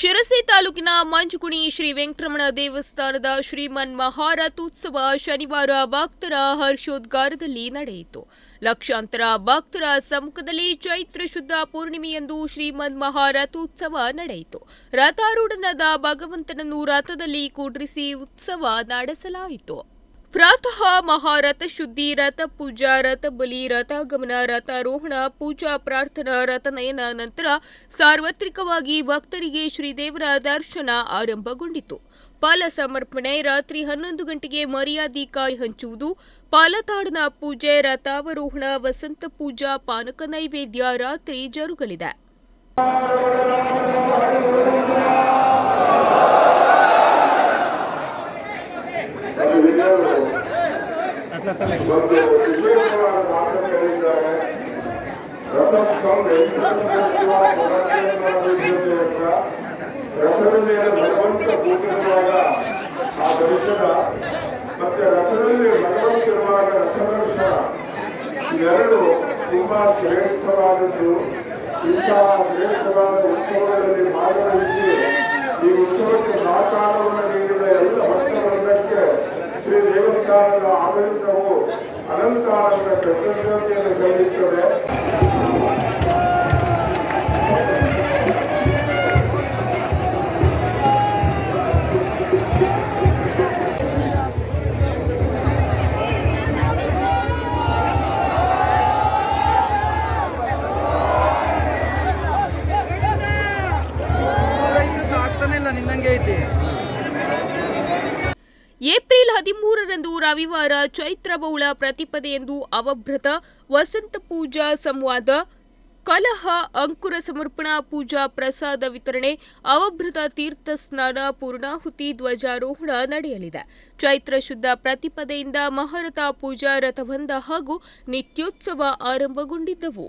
ಶಿರಸಿ ತಾಲೂಕಿನ ಮಂಜುಗುಣಿ ಶ್ರೀ ವೆಂಕಟರಮಣ ದೇವಸ್ಥಾನದ ಶ್ರೀಮನ್ ಮಹಾರಥೋತ್ಸವ ಶನಿವಾರ ಭಕ್ತರ ಹರ್ಷೋದ್ಗಾರದಲ್ಲಿ ನಡೆಯಿತು. ಲಕ್ಷಾಂತರ ಭಕ್ತರ ಸಮ್ಮುಖದಲ್ಲಿ ಚೈತ್ರ ಶುದ್ಧ ಪೂರ್ಣಿಮೆಯಂದು ಶ್ರೀಮನ್ ಮಹಾರಥೋತ್ಸವ ನಡೆಯಿತು. ರಥಾರೂಢನಾದ ಭಗವಂತನನ್ನು ರಥದಲ್ಲಿ ಕೂಡ್ರಿಸಿ ಉತ್ಸವ ನಡೆಸಲಾಯಿತು. ಪ್ರಾತಃ ಮಹಾರಥ ಶುದ್ಧಿ, ರಥ ಪೂಜಾ, ರಥ ಬಲಿ ರಥ ಗಮನ ರಥಾರೋಹಣ, ಪೂಜಾ, ಪ್ರಾರ್ಥನಾ ರಥನಯನ ನಂತರ ಸಾರ್ವತ್ರಿಕವಾಗಿ ಭಕ್ತರಿಗೆ ಶ್ರೀದೇವರ ದರ್ಶನ ಆರಂಭಗೊಂಡಿತು. ಪಾಲ ಸಮರ್ಪಣೆ, ರಾತ್ರಿ ಹನ್ನೊಂದು ಗಂಟೆಗೆ ಮರ್ಯಾದಿ ಕಾಯಿ ಹಂಚುವುದು, ಪಾಲತಾಡನ ಪೂಜೆ, ರಥಾವರೋಹಣ, ವಸಂತ ಪೂಜಾ, ಪಾನಕ ನೈವೇದ್ಯ ರಾತ್ರಿ ಜರುಗಲಿದೆ. ಒಂದು ವಿಶೇಷವಾದ ಮಾತನ್ನು ಹೇಳಿದ್ದಾರೆ ರಥಸ್ಥಂ ವೆಂಕಟೇಶ್ವರ ಪರಮೇಶ್ವರ ಹತ್ರ ರಥದ ಮೇಲೆ ಭಗವಂತ ಕೂತಿರುವಾಗ ಆ ದರ್ಶನ ಮತ್ತೆ ರಥದಲ್ಲಿ ಭಗವಂತಿರುವಾಗ ರಥ ದರ್ಶನ. ಇವೆರಡು ತುಂಬಾ ಶ್ರೇಷ್ಠವಾದದ್ದು. ಇಂತಹ ಶ್ರೇಷ್ಠವಾದ ಉತ್ಸವಗಳಲ್ಲಿ ಭಾಗವಹಿಸಿ ಈ ಉತ್ಸವಕ್ಕೆ ಸಹಕಾರವನ್ನು ನೀಡಿದ ಎಲ್ಲ ಭಕ್ತವೃಂದಕ್ಕೆ ಶ್ರೀ ದೇವಸ್ಥಾನದ ಆಡಳಿತವು ಅನಂತಾನಂದ ಕೃತಜ್ಞತೆಯನ್ನು ಸಲ್ಲಿಸುತ್ತದೆ. ನಿನ್ನಂಗೆ ಐತಿ. ಏಪ್ರಿಲ್ ಹದಿಮೂರರಂದು ರವಿವಾರ ಚೈತ್ರ ಬೌಳ ಪ್ರತಿಪದೆಯಂದು ಅವಭೃತ ವಸಂತ ಪೂಜಾ ಸಂವಾದ, ಕಲಹ, ಅಂಕುರ ಸಮರ್ಪಣಾ, ಪೂಜಾ ಪ್ರಸಾದ ವಿತರಣೆ ಅವಭೃತ ತೀರ್ಥ ಸ್ನಾನ, ಪೂರ್ಣಾಹುತಿ, ಧ್ವಜಾರೋಹಣ ನಡೆಯಲಿದೆ. ಚೈತ್ರ ಶುದ್ಧ ಪ್ರತಿಪದೆಯಿಂದ ಮಹಾರಥ ಪೂಜಾ ರಥಬಂಧ ಹಾಗೂ ನಿತ್ಯೋತ್ಸವ ಆರಂಭಗೊಂಡಿದ್ದವು.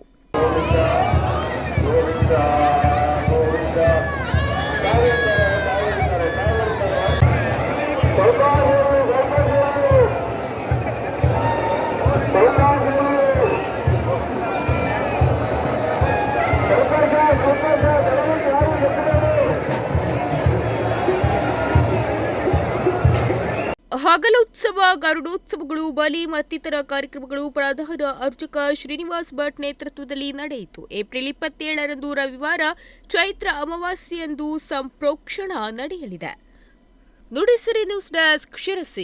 ಹಗಲೋತ್ಸವ, ಗರುಡೋತ್ಸವಗಳು, ಬಲಿ ಮತ್ತಿತರ ಕಾರ್ಯಕ್ರಮಗಳು ಪ್ರಧಾನ ಅರ್ಚಕ ಶ್ರೀನಿವಾಸ್ ಭಟ್ ನೇತೃತ್ವದಲ್ಲಿ ನಡೆಯಿತು. ಏಪ್ರಿಲ್ ಇಪ್ಪತ್ತೇಳರಂದು ರವಿವಾರ ಚೈತ್ರ ಅಮಾವಾಸ್ಯೆಯಂದು ಸಂಪ್ರೋಕ್ಷಣ ನಡೆಯಲಿದೆ. Nudisiri news desk Sirsi.